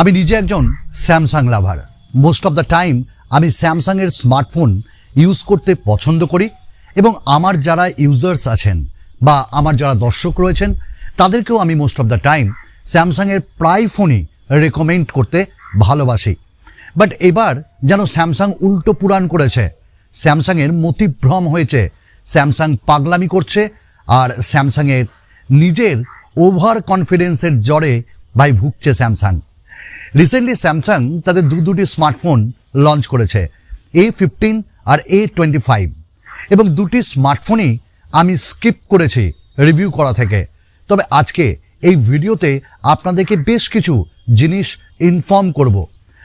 আমি নিজে একজন Samsung lover most of the time আমি স্যামসাংয়ের স্মার্টফোন ইউজ করতে পছন্দ করি এবং আমার যারা ইউজার্স আছেন বা আমার যারা দর্শক রয়েছেন, তাদেরকেও আমি মোস্ট অফ দ্য টাইম স্যামসাংয়ের প্রায় ফোনই রেকমেন্ড করতে ভালোবাসি। বাট এবার যেন স্যামসাং উল্টো পুরাণ করেছে স্যামসাংয়ের মতিভ্রম হয়েছে স্যামসাং পাগলামি করছে আর স্যামসাংয়ের নিজের ওভার কনফিডেন্সের জ্বরে ভাই ভুগছে স্যামসাং রিসেন্টলি স্যামসাং তাদের দু, দুটি স্মার্টফোন লঞ্চ করেছে এ ফিফটিন আর এ টোয়েন্টি ফাইভ এবং দুটি স্মার্টফোনই আমি স্কিপ করেছি রিভিউ করা থেকে। তবে আজকে এই ভিডিওতে আপনাদেরকে বেশ কিছু জিনিস ইনফর্ম করব।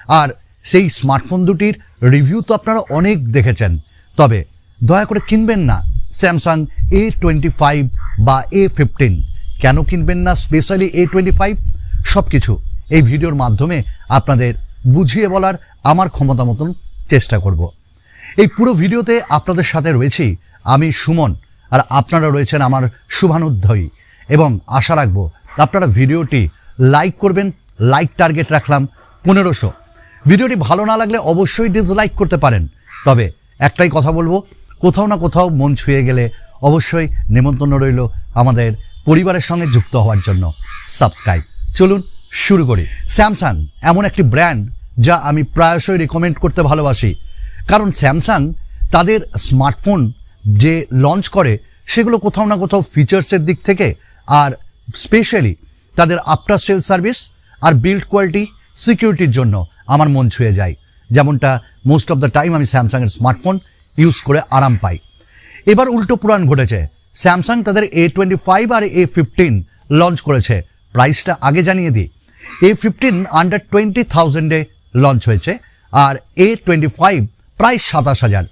আর সেই স্মার্টফোন দুটির রিভিউ তো আপনারা অনেক দেখেছেন। তবে দয়া করে কিনবেন না স্যামসাং এ টোয়েন্টি ফাইভ বা এ ফিফটিন কেন কিনবেন না? স্পেশালি এ টোয়েন্টি ফাইভ সব কিছু এই ভিডিওর মাধ্যমে আপনাদের বুঝিয়ে বলার আমার ক্ষমতা মতন চেষ্টা করব। এই পুরো ভিডিওতে আপনাদের সাথে রয়েছি আমি সুমন, আর আপনারা রয়েছেন আমার শুভানুধ্যায়ী। এবং আশা রাখব আপনারা ভিডিওটি লাইক করবেন, লাইক টার্গেট রাখলাম পনেরোশো। ভিডিওটি ভালো না লাগলে অবশ্যই ডিসলাইক করতে পারেন। তবে একটাই কথা বলব, কোথাও না কোথাও মন ছুঁয়ে গেলে অবশ্যই নেমন্তন্ন রইল আমাদের পরিবারের সঙ্গে যুক্ত হওয়ার জন্য। সাবস্ক্রাইব। চলুন শুরু করি। স্যামসাং এমন একটি ব্র্যান্ড যা আমি প্রায়শই রেকমেন্ড করতে ভালোবাসি। কারণ স্যামসাং তাদের স্মার্টফোন যে লঞ্চ করে, সেগুলো কোথাও না কোথাও ফিচার্সের দিক থেকে আর স্পেশালি তাদের আফটার সেল সার্ভিস আর বিল্ড কোয়ালিটি সিকিউরিটির জন্য আমার মন ছুঁয়ে যায়। যেমনটা মোস্ট অফ দ্য টাইম আমি স্যামসাংয়ের স্মার্টফোন ইউজ করে আরাম পাই। এবার উল্টো পুরাণ ঘটেছে। স্যামসাং তাদের এ টোয়েন্টি ফাইভ আর এ ফিফটিন লঞ্চ করেছে। প্রাইসটা আগে জানিয়ে দিই। এ ফিফটিন আন্ডার টোয়েন্টি থাউজেন্ডে লঞ্চ হয়েছে, আর এ টোয়েন্টি ফাইভ প্রায় সাতাশ হাজার।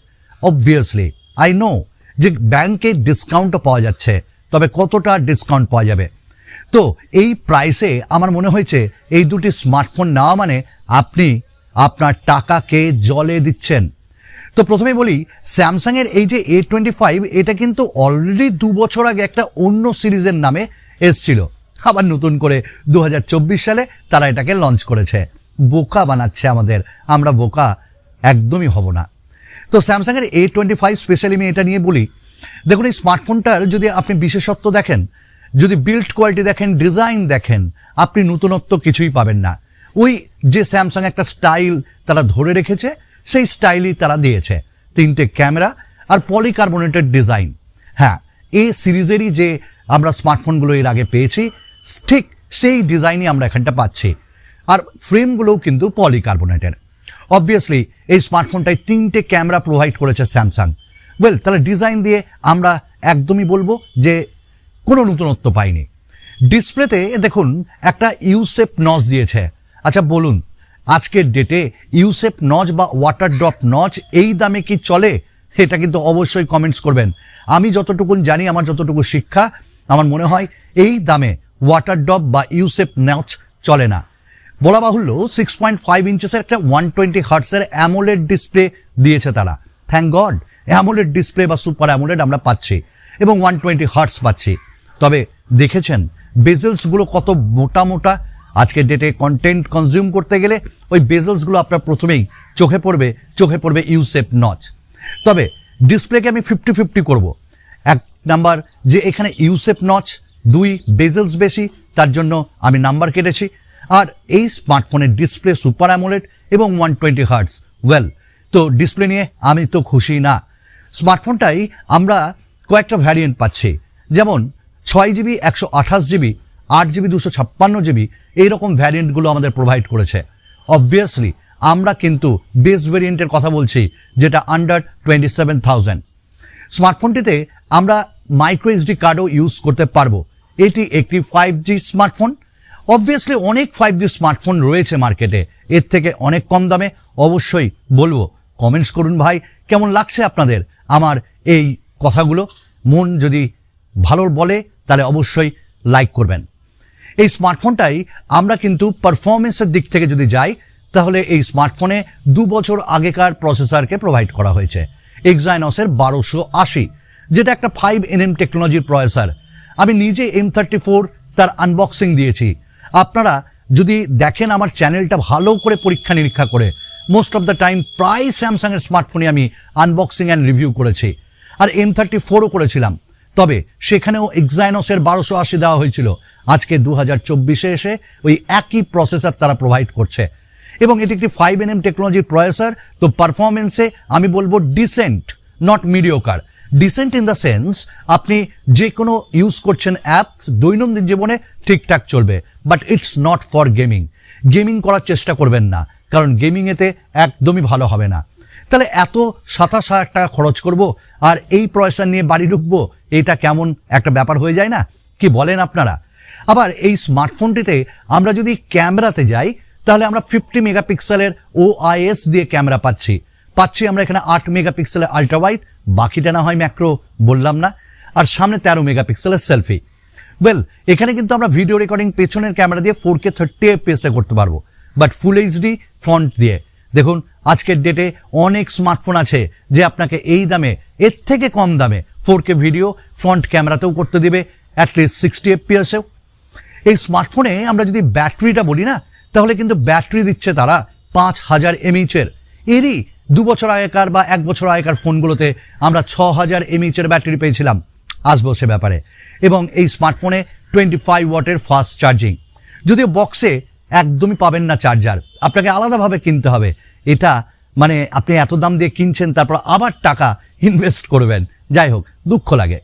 অবভিয়াসলি আই নো যে ব্যাংকে ডিসকাউন্টও পাওয়া যাচ্ছে, তবে কতটা ডিসকাউন্ট পাওয়া যাবে? তো এই প্রাইসে আমার মনে হয়েছে এই দুটি স্মার্টফোন নেওয়া মানে আপনি আপনার টাকাকে জলে দিচ্ছেন। তো প্রথমে বলি স্যামসাংয়ের এই যে এ টোয়েন্টি ফাইভ এটা কিন্তু অলরেডি দু বছর আগে একটা অন্য সিরিজের নামে এসছিল। আবার নতুন করে দু হাজার চব্বিশ সালে তারা এটাকে লঞ্চ করেছে। বোকা বানাচ্ছে আমাদের। আমরা বোকা একদমই হব না। তো স্যামসাংয়ের এ টোয়েন্টি ফাইভ স্পেশালি আমি এটা নিয়ে বলি। দেখুন, এই স্মার্টফোনটার যদি আপনি বিশেষত্ব দেখেন, যদি বিল্ড কোয়ালিটি দেখেন ডিজাইন দেখেন, আপনি নতুনত্ব কিছুই পাবেন না। ওই যে স্যামসাং একটা স্টাইল তারা ধরে রেখেছে, সেই স্টাইলই তারা দিয়েছে। তিনটে ক্যামেরা আর পলিকার্বনেটেড ডিজাইন হ্যাঁ এ সিরিজেরই যে আমরা স্মার্টফোনগুলো এর আগে পেয়েছি ঠিক সেই ডিজাইনই আমরা এখানটা পাচ্ছি। আর ফ্রেমগুলোও কিন্তু পলিকার্বনেটের অবভিয়াসলি এই স্মার্টফোনটায় তিনটে ক্যামেরা প্রোভাইড করেছে স্যামসাং ওয়েল তাহলে ডিজাইন দিয়ে আমরা একদমই বলব যে কোনো নতুনত্ব পাইনি। ডিসপ্লেতে দেখুন, একটা ইউসেপ নজ দিয়েছে। আচ্ছা বলুন, আজকের ডেটে ইউসেপ নজ বা ওয়াটার ড্রপ নজ এই দামে কি চলে? এটা কিন্তু অবশ্যই কমেন্টস করবেন। আমি যতটুকুন জানি, আমার যতটুকু শিক্ষা, আমার মনে হয় এই দামে ওয়াটার ড্রপ বা ইউসেপ নচ চলে না। বলা বাহুল্য সিক্স পয়েন্ট ফাইভ ইঞ্চেসের একটা ওয়ান টোয়েন্টি হার্টসের অ্যামোলেড ডিসপ্লে দিয়েছে তারা। থ্যাংক গড অ্যামোলেড ডিসপ্লে বা সুপার অ্যামোলেড আমরা পাচ্ছি এবং ওয়ান টোয়েন্টি হার্টস পাচ্ছি। তবে দেখেছেন বেজেলসগুলো কত মোটা মোটা। আজকের ডেটে কন্টেন্ট কনজিউম করতে গেলে ওই বেজেলসগুলো আপনার প্রথমেই চোখে পড়বে চোখে পড়বে ইউসেপ নচ তবে ডিসপ্লেকে আমি ফিফটি ফিফটি করব। এক নাম্বার যে এখানে ইউসেপ নচ দুই বেজেলস বেশি, তার জন্য আমি নাম্বার কেটেছি। আর এই স্মার্টফোনের ডিসপ্লে সুপার অ্যামোলেট এবং ওয়ান টোয়েন্টি হার্টস ওয়েল তো ডিসপ্লে নিয়ে আমি তো খুশি না। স্মার্টফোনটাই আমরা কয়েকটা ভ্যারিয়েন্ট পাচ্ছি, যেমন ছয় জিবি, একশো আঠাশ জিবি, আট জিবি, দুশো ছাপ্পান্ন জিবি, এইরকম ভ্যারিয়েন্টগুলো আমাদের প্রোভাইড করেছে। অবভিয়াসলি আমরা কিন্তু বেস ভ্যারিয়েন্টের কথা বলছি, যেটা আন্ডার টোয়েন্টি সেভেন থাউজেন্ড স্মার্টফোনটিতে আমরা মাইক্রো এসডি কার্ডও ইউজ করতে পারব এটি একটি ফাইভ জি স্মার্টফোন অবভিয়াসলি অনেক ফাইভ জি স্মার্টফোন রয়েছে মার্কেটে এর থেকে অনেক কম দামে। অবশ্যই বলব কমেন্টস করুন ভাই, কেমন লাগছে আপনাদের আমার এই কথাগুলো? মন যদি ভালো বলে, তাহলে অবশ্যই লাইক করবেন। এই স্মার্টফোনটাই আমরা কিন্তু পারফরমেন্সের দিক থেকে যদি যাই, তাহলে এই স্মার্টফোনে দু বছর আগেকার প্রসেসরকে প্রোভাইড করা হয়েছে। এক্সাইনসের বারোশো আশি, যেটা একটা ফাইভ এনএম টেকনোলজির প্রসেসর আমি নিজে এম থার্টি ফোর তার আনবক্সিং দিয়েছি। আপনারা যদি দেখেন আমার চ্যানেলটা ভালো করে পরীক্ষা নিরীক্ষা করে মোস্ট অফ দ্য টাইম প্রায় স্যামসাংয়ের স্মার্টফোনে আমি আনবক্সিং অ্যান্ড রিভিউ করেছি। আর এম থার্টি ফোরও করেছিলাম। তবে সেখানেও এক্সাইনসের বারোশো আশি দেওয়া হয়েছিল। আজকে দু হাজার চব্বিশে এসে ওই একই প্রসেসর তারা প্রোভাইড করছে। এবং এটি একটি ফাইভ এন এম টেকনোলজির প্রসেসর তো পারফরমেন্সে আমি বলব decent not mediocre decent in the sense আপনি যে কোনো ইউজ করছেন অ্যাপস দৈনন্দিন জীবনে ঠিকঠাক চলবে but it's not for gaming gaming করার চেষ্টা করবেন না, কারণ গেমিংয়েতে একদমই ভালো হবে না। তাহলে এত সাতাশ হাজার টাকা খরচ করব, আর এই পয়সা নিয়ে বাড়ি ঢুকবো, এটা কেমন একটা ব্যাপার হয়ে যায় না? কি বলেন আপনারা? আবার এই স্মার্টফোনটিতে আমরা যদি ক্যামেরাতে যাই, তাহলে আমরা ফিফটি মেগাপিক্সেলের ও আইএস দিয়ে ক্যামেরা পাচ্ছি। পাচ্ছি আমরা এখানে আট মেগাপিক্সেলের আল্ট্রা ওয়াইড বাকিটা না হয় ম্যাক্রো বললাম না। আর সামনে তেরো মেগাপিক্সেলের সেলফি ওয়েল এখানে কিন্তু আমরা ভিডিও রেকর্ডিং পেছনের ক্যামেরা দিয়ে ফোর কে থার্টি এফপিএসে করতে পারব। বাট ফুল এইচডি ফ্রন্ট দিয়ে। দেখুন, আজকের ডেটে অনেক স্মার্টফোন আছে যে আপনাকে এই দামে, এর থেকে কম দামে ফোর কে ভিডিও ফ্রন্ট ক্যামেরাতেও করতে দিবে অ্যাটলিস্ট সিক্সটি এফপিএসেও এই স্মার্টফোনে আমরা যদি ব্যাটারিটা বলি না, তাহলে কিন্তু ব্যাটারি দিচ্ছে তারা পাঁচ হাজার এমএইচের এরই দু বছর আগেকার বা এক বছর আগেকার ফোনগুলোতে আমরা ছ হাজার এমএইচের ব্যাটারি পেয়েছিলাম। আসব সে ব্যাপারে। এবং এই স্মার্টফোনে টোয়েন্টি ফাইভ ওয়াটের ফাস্ট চার্জিং যদিও বক্সে একদমই পাবেন না চার্জার আপনাকে আলাদাভাবে কিনতে হবে। এটা মানে আপনি এত দাম দিয়ে কিনছেন, তারপর আবার টাকা ইনভেস্ট করবেন। যাই হোক, দুঃখ লাগে।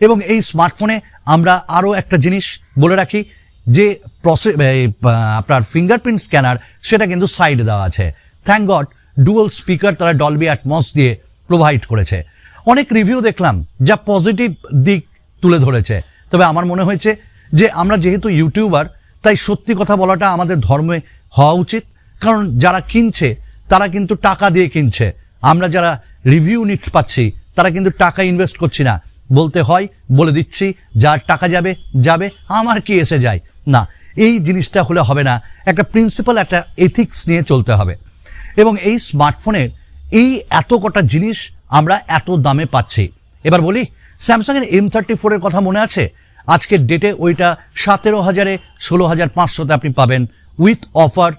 এবং এই স্মার্টফোনে আমরা আরও একটা জিনিস বলে রাখি, যে প্রসে আপনার ফিঙ্গারপ্রিন্ট স্ক্যানার সেটা কিন্তু সাইডে দেওয়া আছে। থ্যাংক গড ডুয়াল স্পিকার তারা ডলবি অ্যাটমস দিয়ে প্রোভাইড করেছে। অনেক রিভিউ দেখলাম যা পজিটিভ দিক তুলে ধরেছে। তবে আমার মনে হয়েছে যে আমরা যেহেতু ইউটিউবার তাই সত্যি কথা বলাটা আমাদের ধর্মে হওয়া উচিত। কারণ যারা কিনছে, তারা কিন্তু টাকা দিয়ে কিনছে। আমরা যারা রিভিউ নিট পাচ্ছি, তারা কিন্তু টাকা ইনভেস্ট করছি না। বলতে হয়, বলে দিচ্ছি, যার টাকা যাবে যাবে, আমার কি এসে যায়? না, এই জিনিসটা হলে হবে না। একটা প্রিন্সিপাল একটা এথিক্স নিয়ে চলতে হবে। এবং এই স্মার্টফোনের এই এত কটা জিনিস আমরা এত দামে পাচ্ছি। এবার বলি স্যামসাংয়ের এম থার্টি ফোরের কথা মনে আছে? আজকের ডেটে ওইটা সতেরো হাজারে ষোলো হাজার পাঁচশোতে আপনি পাবেন উইথ অফার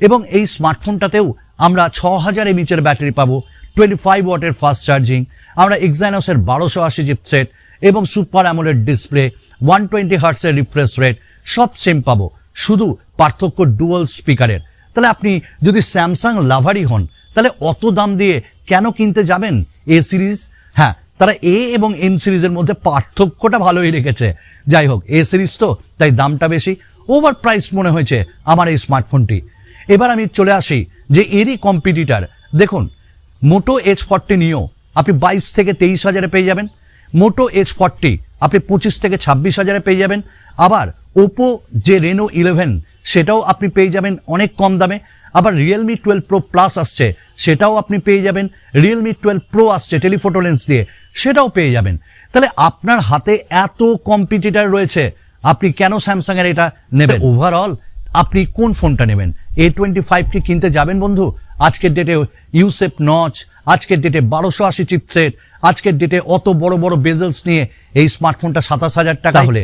এবং এই স্মার্টফোনটাতেও আমরা ছ হাজার এমএচের ব্যাটারি পাবো টোয়েন্টি ফাইভ ওয়াটের ফাস্ট চার্জিং আমরা এক্সাইনসের বারোশো আশি চিপসেট এবং super AMOLED display one twenty হার্টসের refresh rate সব সেম পাবো। শুধু পার্থক্য ডুয়াল স্পিকারের তাহলে আপনি যদি স্যামসাং লাভারই হন, তাহলে অত দাম দিয়ে কেন কিনতে যাবেন এ সিরিজ হ্যাঁ তারা এ এবং এম সিরিজের মধ্যে পার্থক্যটা ভালোই রেখেছে। যাই হোক এ সিরিজ তো, তাই দামটা বেশি। ওভার প্রাইস মনে হয়েছে আমার এই স্মার্টফোনটি এবার আমি চলে আসি যে এরই কম্পিটিটার দেখুন মোটো এইচ ফর্টি নিও আপনি বাইশ থেকে তেইশ হাজারে পেয়ে যাবেন। মোটো এইচ ফর্টি আপনি পঁচিশ থেকে ছাব্বিশ হাজারে পেয়ে যাবেন। আবার ওপো যে রেনো ইলেভেন সেটাও আপনি পেয়ে যাবেন অনেক কম দামে। আবার রিয়েলমি টুয়েলভ প্রো প্লাস আসছে সেটাও আপনি পেয়ে যাবেন। রিয়েলমি টুয়েলভ প্রো আসছে টেলিফোটো লেন্স দিয়ে সেটাও পেয়ে যাবেন। তাহলে আপনার হাতে এত কম্পিটিটার রয়েছে আপনি কেন স্যামসাংয়ের এটা নেবেন? ওভারঅল আপনি কোন ফোনটা নেবেন? এ টোয়েন্টি ফাইভ কি কিনতে যাবেন বন্ধু? আজকের ডেটে ইউসেফ নচ আজকের ডেটে বারোশো আশি চিপসেট আজকের ডেটে অত বড় বড় বেজেলস নিয়ে এই স্মার্টফোনটা সাতাশ হাজার টাকা। হলে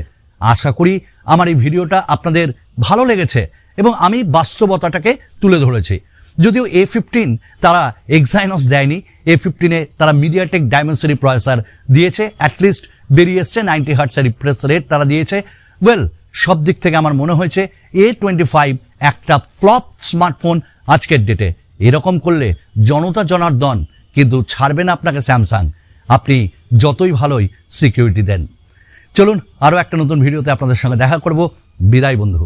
আশা করি আমার এই ভিডিওটা আপনাদের ভালো লেগেছে এবং আমি বাস্তবতাটাকে তুলে ধরেছি। যদিও এ ফিফটিন তারা এক্সাইনস দেয়নি এ ফিফটিনে তারা মিডিয়াটেক ডায়মেন্সরি প্রসেসর দিয়েছে অ্যাটলিস্ট বেরিয়ে এসছে নাইনটি হার্টসের রিফ্রেশ রেট তারা দিয়েছে। ওয়েল সব দিক থেকে আমার মনে হয়েছে এ টোয়েন্টি ফাইভ একটা ফ্লপ স্মার্টফোন আজকের ডেটে এরকম করলে জনতা জনার্দন কিন্তু ছাড়বে না আপনাকে স্যামসাং আপনি যতই ভালোই সিকিউরিটি দেন। চলুন আরও একটা নতুন ভিডিওতে আপনাদের সঙ্গে দেখা করব। বিদায় বন্ধু।